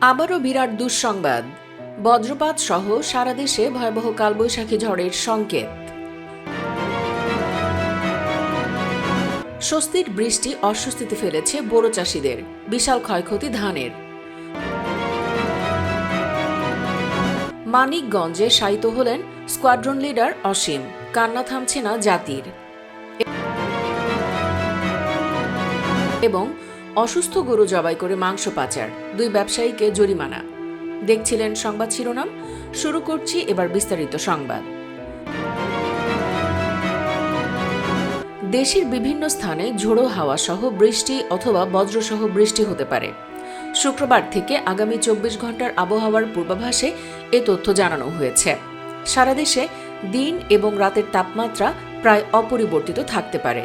আবারও বিরাট দুঃসংবাদ। বজ্রপাত সহ সারা দেশে ভয়াবহ কালবৈশাখী ঝড়ের সংকেত। স্বস্তির বৃষ্টি অস্বস্তিতে ফেলেছে বোরো চাষিদের। বিশাল ক্ষয়ক্ষতি ধানের। মানিকগঞ্জে শায়িত হলেন স্কোয়াড্রন লিডার অসীম। কান্না থামছে না জাতির। এবং অসুস্থ গরু জবাই করে মাংস পাচার, দুই ব্যবসায়ীকে জরিমানা। দেখছিলেন সংবাদ শিরোনাম, শুরু করছি এবার বিস্তারিত সংবাদ। দেশের বিভিন্ন স্থানে ঝোড়ো হাওয়া সহ বৃষ্টি অথবা বজ্রসহ বৃষ্টি হতে পারে। শুক্রবার থেকে আগামী চব্বিশ ঘণ্টার আবহাওয়ার পূর্বাভাসে এ তথ্য জানানো হয়েছে। সারা দেশে দিন এবং রাতের তাপমাত্রা প্রায় অপরিবর্তিত থাকতে পারে।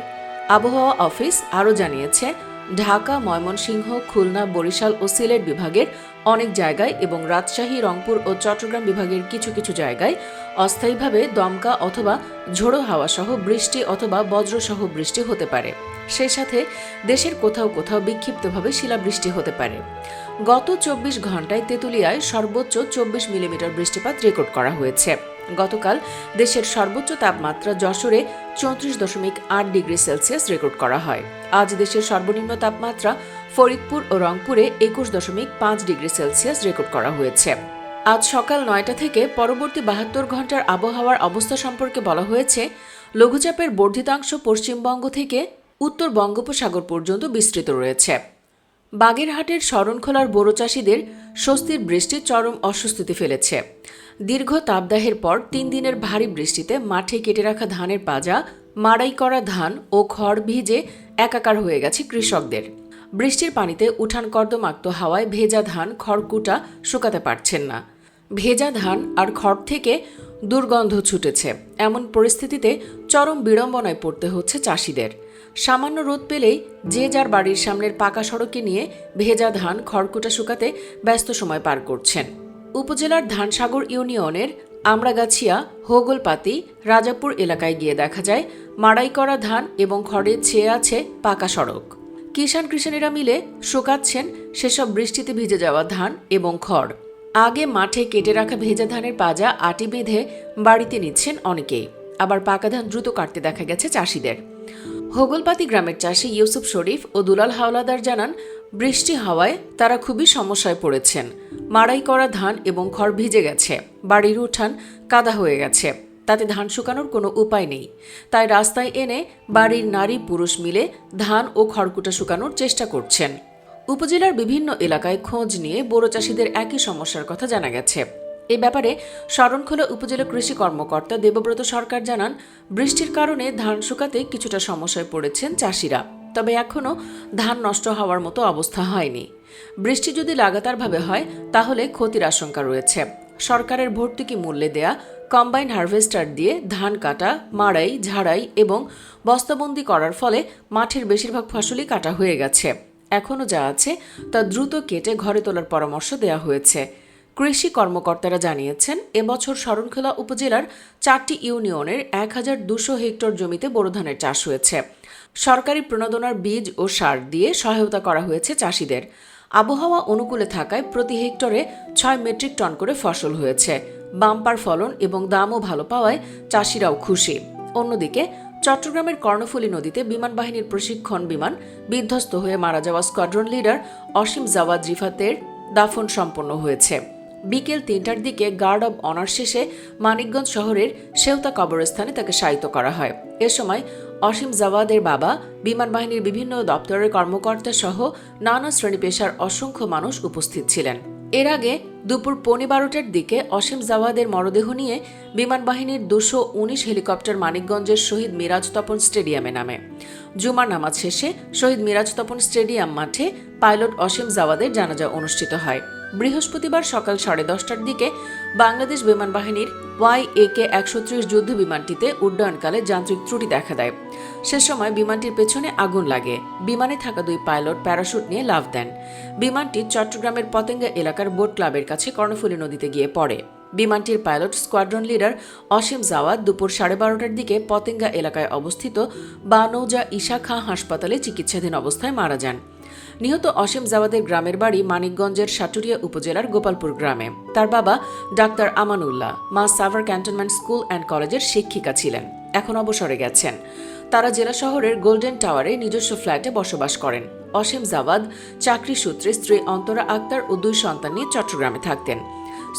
আবহাওয়া অফিস আরও জানিয়েছে ঢাকা, ময়মনসিংহ, খুলনা, বরিশাল ও সিলেট বিভাগের অনেক জায়গায় এবং রাজশাহী, রংপুর ও চট্টগ্রাম বিভাগের কিছু কিছু জায়গায় অস্থায়ীভাবে দমকা অথবা ঝোড়ো হাওয়া সহ বৃষ্টি অথবা বজ্রসহ বৃষ্টি হতে পারে। সেই সাথে দেশের কোথাও কোথাও বিক্ষিপ্তভাবে শিলাবৃষ্টি হতে পারে। গত চব্বিশ ঘন্টায় তেঁতুলিয়ায় সর্বোচ্চ চব্বিশ মিলিমিটার বৃষ্টিপাত রেকর্ড করা হয়েছে। গতকাল দেশের সর্বোচ্চ তাপমাত্রা যশোরে চৌত্রিশ দশমিক আট ডিগ্রি সেলসিয়াস রেকর্ড করা হয়। আজ দেশের সর্বনিম্ন তাপমাত্রা ফরিদপুর ও রংপুরে একুশ দশমিক পাঁচ ডিগ্রি সেলসিয়াস রেকর্ড করা হয়েছে। আজ সকাল নয়টা থেকে পরবর্তী বাহাত্তর ঘণ্টার আবহাওয়ার অবস্থা সম্পর্কে বলা হয়েছে, লঘুচাপের বর্ধিতাংশ পশ্চিমবঙ্গ থেকে উত্তর বঙ্গোপসাগর পর্যন্ত বিস্তৃত রয়েছে। বাগেরহাটের শরণখোলার বোরো চাষিদের স্বস্তির বৃষ্টি চরম অস্বস্তিতে ফেলেছে। দীর্ঘ তাপদাহের পর তিন দিনের ভারী বৃষ্টিতে মাঠে কেটে রাখা ধানের পাজা, মাড়াই করা ধান ও খড় ভিজে একাকার হয়ে গেছে কৃষকদের। বৃষ্টির পানিতে উঠান কর্দমাক্ত হাওয়ায় ভেজা ধান, খড়কুটা শুকাতে পারছেন না। ভেজা ধান আর খড় থেকে দুর্গন্ধ ছুটেছে। এমন পরিস্থিতিতে চরম বিড়ম্বনায় পড়তে হচ্ছে চাষিদের। সামান্য রোদ পেলেই যে যার বাড়ির সামনের পাকা সড়কে নিয়ে ভেজা ধান খড়কুটা শুকাতে ব্যস্ত সময় পার করছেন। উপজেলার ধানসাগর ইউনিয়নের আমরাগাছিয়া, হোগলপাতি, রাজাপুর এলাকায় গিয়ে দেখা যায়, মাড়াই করা ধান এবং খড়ে ছেয়ে আছে পাকা সড়ক। কিষাণ কৃষাণীরা মিলে শুকাচ্ছেন সেসব বৃষ্টিতে ভিজে যাওয়া ধান এবং খড়। আগে মাঠে কেটে রাখা ভেজা ধানের পাজা আটি বেঁধে বাড়িতে নিচ্ছেন অনেকেই আবার পাকা ধান দ্রুত কাটতে দেখা গেছে চাষিদের। হোগলপাতি গ্রামের চাষি ইউসুফ শরীফ ও দুলাল হাওলাদার জানান, বৃষ্টি হওয়ায় তারা খুবই সমস্যায় পড়েছেন। মাড়াই করা ধান এবং খড় ভিজে গেছে। বাড়ির উঠান কাদা হয়ে গেছে। তাতে ধান শুকানোর কোনো উপায় নেই। তাই রাস্তায় এনে বাড়ির নারী পুরুষ মিলে ধান ও খড়কুটা শুকানোর চেষ্টা করছেন। উপজেলার বিভিন্ন এলাকায় খোঁজ নিয়ে বোরো চাষিদের একই সমস্যার কথা জানা গেছে। এ ব্যাপারে শরণখোলা উপজেলা কৃষি কর্মকর্তা দেবব্রত সরকার জানান, বৃষ্টির কারণে ধান শুকাতে কিছুটা সমস্যায় পড়েছেন চাষিরা, তবে এখনও ধান নষ্ট হওয়ার মতো অবস্থা হয়নি। বৃষ্টি যদি লাগাতারভাবে হয়, তাহলে ক্ষতির আশঙ্কা রয়েছে। সরকারের ভর্তুকি মূল্যে দেয়া কম্বাইন হারভেস্টার দিয়ে ধান কাটা, মাড়াই, ঝাড়াই এবং বস্তাবন্দি করার ফলে মাঠের বেশিরভাগ ফসলই কাটা হয়ে গেছে। এখনও যা আছে তা দ্রুত কেটে ঘরে তোলার পরামর্শ দেওয়া হয়েছে। কৃষি কর্মকর্তারা জানিয়েছেন, এবছর শরণখোলা উপজেলার চারটি ইউনিয়নের এক হাজার দুশো হেক্টর জমিতে বোরো ধানের চাষ হয়েছে। সরকারি প্রণোদনার বীজ ও সার দিয়ে সহায়তা করা হয়েছে চাষিদের। আবহাওয়া অনুকূলে থাকায় প্রতি হেক্টরে ছয় মেট্রিক টন করে ফসল হয়েছে। বাম্পার ফলন এবং দামও ভালো পাওয়ায় চাষিরাও খুশি। অন্যদিকে চট্টগ্রামের কর্ণফুলী নদীতে বিমান বাহিনীর প্রশিক্ষণ বিমান বিধ্বস্ত হয়ে মারা যাওয়া স্কোয়াড্রন লিডার অসীম জাওয়াদ রিফাতের দাফন সম্পন্ন হয়েছে। বিকেল তিনটার দিকে গার্ড অব অনার শেষে মানিকগঞ্জ শহরের সেওতা কবরস্থানে তাকে শায়িত করা হয়। এ সময় অসীম জাওয়াদের বাবা বিমান বাহিনীর বিভিন্ন দপ্তরের কর্মকর্তা সহ নানা শ্রেণি পেশার অসংখ্য মানুষ উপস্থিত ছিলেন। এর আগে দুপুর পৌনে বারোটার দিকে অসীম জাওয়াদের মরদেহ নিয়ে বিমান বাহিনীর দুশো উনিশ হেলিকপ্টার মানিকগঞ্জের শহীদ মিরাজ তপন স্টেডিয়ামে নামে। জুমার নামাজ শেষে শহীদ মিরাজ তপন স্টেডিয়াম মাঠে পাইলট অসীম জাওয়াদের জানাজা অনুষ্ঠিত হয়। বৃহস্পতিবার সকাল সাড়ে দশটার দিকে বাংলাদেশ বিমান বাহিনীর ওয়াই এ কে একশো ত্রিশ যুদ্ধ বিমানটিতে উড্ডয়নকালে যান্ত্রিক ত্রুটি দেখা দেয়। সে সময় বিমানটির পেছনে আগুন লাগে। বিমানে থাকা দুই পাইলট প্যারাশুট নিয়ে লাভ দেন। বিমানটি চট্টগ্রামের পতেঙ্গা এলাকার বোট ক্লাবের কাছে কর্ণফুলী নদীতে গিয়ে পড়ে। বিমানটির pilot squadron leader Asim Jawad দুপুর সাড়ে বারোটার দিকে পতেঙ্গা এলাকায় অবস্থিত বানৌজা ঈশা খাঁ হাসপাতালে চিকিৎসাধীন অবস্থায় মারা যান। নিহত অসীম জাওয়াদের গ্রামের বাড়ি মানিকগঞ্জের সাটুরিয়া উপজেলার গোপালপুর গ্রামে। তার বাবা ডাক্তার আমানুল্লাহ, মা সাভার ক্যান্টনমেন্ট স্কুল অ্যান্ড কলেজের শিক্ষিকা ছিলেন, এখন অবসরে গেছেন। তারা জেলা শহরের গোল্ডেন টাওয়ারে নিজস্ব ফ্ল্যাটে বসবাস করেন। অসীম জাওয়াদ চাকরি সূত্রে স্ত্রী অন্তরা আক্তার ও দুই সন্তান নিয়ে চট্টগ্রামে থাকতেন।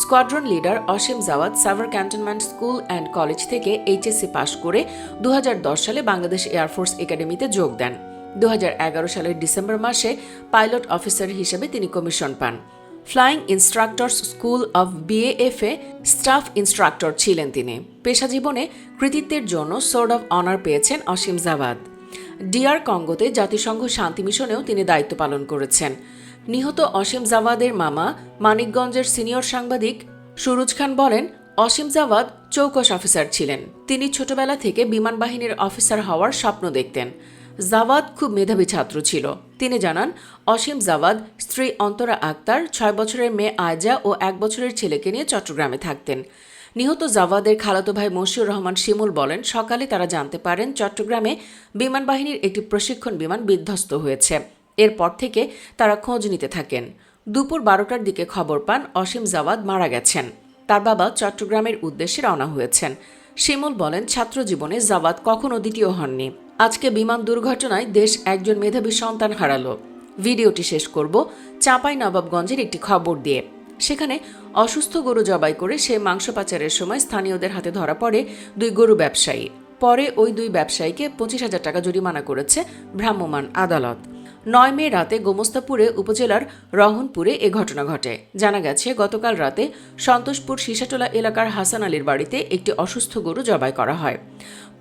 Squadron leader Asim Jawad Savar cantonment school and college থেকে এইচএসসি পাশ করে দু হাজার দশ সালে বাংলাদেশ এয়ারফোর্স একাডেমিতে যোগ দেন। দু হাজার এগারো সালের ডিসেম্বর মাসে পাইলট অফিসার হিসেবে তিনি কমিশন পান। ফ্লাইং ইনস্ট্রাক্টরস স্কুল অব বিএএফে স্টাফ ইনস্ট্রাক্টর ছিলেন তিনি। পেশা জীবনে কৃতিত্বের জন্য সোর্ড অফ অনার পেয়েছেন অসীম জাবাদ ডিআর কঙ্গোতে জাতিসংঘ শান্তি মিশনেও তিনি দায়িত্ব পালন করেছেন। নিহত অসীম জাওয়াদের মামা মানিকগঞ্জের সিনিয়র সাংবাদিক সুরুজ খান বলেন, অসীম জাওয়াদ চৌকস অফিসার ছিলেন। তিনি ছোটবেলা থেকে বিমান বাহিনীর অফিসার হওয়ার স্বপ্ন দেখতেন। জাওয়াদ খুব মেধাবী ছাত্র ছিল। তিনি জানান, অসীম জাওয়াদ, স্ত্রী অন্তরা আক্তার, ছয় বছরের মেয়ে আয়জা ও এক বছরের ছেলেকে নিয়ে চট্টগ্রামে থাকতেন। নিহত জাওয়াদের খালাতো ভাই মশিউর রহমান শিমুল বলেন, সকালে তারা জানতে পারেন, চট্টগ্রামে বিমান বাহিনীর একটি প্রশিক্ষণ বিমান বিধ্বস্ত হয়েছে। এরপর থেকে তারা খোঁজ নিতে থাকেন। দুপুর বারোটার দিকে খবর পান, অসীম জাওয়াদ মারা গেছেন। তার বাবা চট্টগ্রামের উদ্দেশ্যে রওনা হয়েছেন। শিমুল বলেন, ছাত্র জীবনে জাওয়াদ কখনও দ্বিতীয় হননি। আজকে বিমান দুর্ঘটনায় দেশ একজন মেধাবী সন্তান হারালো। ভিডিওটি শেষ করব চাঁপাই নবাবগঞ্জের একটি খবর দিয়ে। সেখানে অসুস্থ গরু জবাই করে সে মাংস পাচারের সময় স্থানীয়দের হাতে ধরা পড়ে দুই গরু ব্যবসায়ী। পরে ওই দুই ব্যবসায়ীকে পঁচিশ হাজার টাকা জরিমানা করেছে ভ্রাম্যমাণ আদালত। নয় মে রাতে গোমস্তাপুরে উপজেলার রহনপুরে এ ঘটনা ঘটে। জানা গেছে, গতকাল রাতে সন্তোষপুর সিসাটোলা এলাকার হাসান আলীর বাড়িতে একটি অসুস্থ গরু জবাই করা হয়।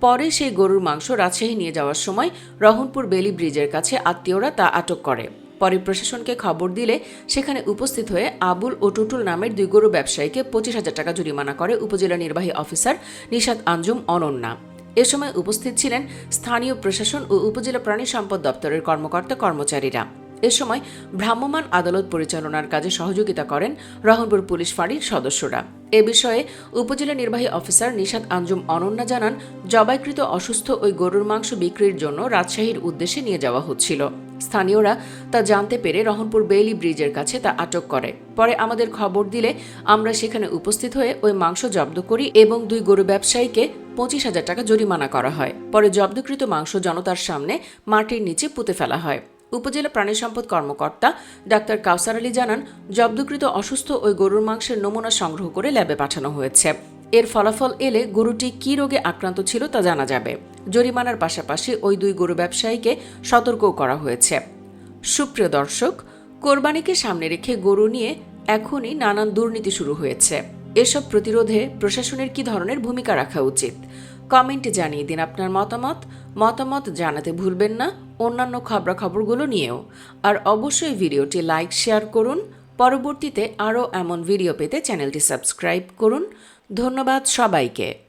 পরে সেই গরুর মাংস রাজশাহী নিয়ে যাওয়ার সময় রহনপুর বেলি ব্রিজের কাছে আত্মীয়রা তা আটক করে। পরে প্রশাসনকে খবর দিলে সেখানে উপস্থিত হয়ে আবুল ও টুটুল নামের দুই গরু ব্যবসায়ীকে পঁচিশ হাজার টাকা জরিমানা করে উপজেলা নির্বাহী অফিসার নিশাদ আঞ্জুম অনন্যা। এ সময় উপস্থিত ছিলেন স্থানীয় প্রশাসন ও উপজেলা প্রাণী সম্পদ দপ্তরের কর্মকর্তা কর্মচারীরা। এ সময় ভ্রাম্যমাণ আদালত পরিচালনার কাজে সহযোগিতা করেন রহনপুর পুলিশ ফাঁড়ির সদস্যরা। এ বিষয়ে উপজেলা নির্বাহী অফিসার নিশাদ আঞ্জুম অনন্যা জানান, জবাইকৃত অসুস্থ ওই গরুর মাংস বিক্রির জন্য রাজশাহীর উদ্দেশ্যে নিয়ে যাওয়া হচ্ছিল। স্থানীয়রা তা জানতে পেরে রহনপুর বেইলি ব্রিজের কাছে তা আটক করে। পরে আমাদের খবর দিলে আমরা সেখানে উপস্থিত হয়ে ওই মাংস জব্দ করি এবং দুই গরু ব্যবসায়ীকে পঁচিশ হাজার টাকা জরিমানা করা হয়। পরে জব্দকৃত মাংস জনতার সামনে মাটির নিচে পুঁতে ফেলা হয়। উপজেলা প্রাণী সম্পদ কর্মকর্তা ডাক্তার কাউসার আলী জানান, জব্দকৃত অসুস্থ ওই গরুর মাংসের নমুনা সংগ্রহ করে ল্যাবে পাঠানো হয়েছে। এর ফলাফল এলে গরুটি কী রোগে আক্রান্ত ছিল তা জানা যাবে। জরিমানার পাশাপাশি ওই দুই গরু ব্যবসায়ীকে সতর্কও করা হয়েছে। সুপ্রিয় দর্শক, কোরবানিকে সামনে রেখে গরু নিয়ে এখনই নানান দুর্নীতি শুরু হয়েছে। এসব প্রতিরোধে প্রশাসনের কি ধরনের ভূমিকা রাখা উচিত? কমেন্টে জানিয়ে দিন আপনার মতামত। মতামত জানাতে ভুলবেন না। অন্যান্য খবরাখবরগুলো নিয়েও। আর অবশ্যই ভিডিওটি লাইক, শেয়ার করুন। পরবর্তীতে আরও এমন ভিডিও পেতে চ্যানেলটি সাবস্ক্রাইব করুন। ধন্যবাদ সবাইকে।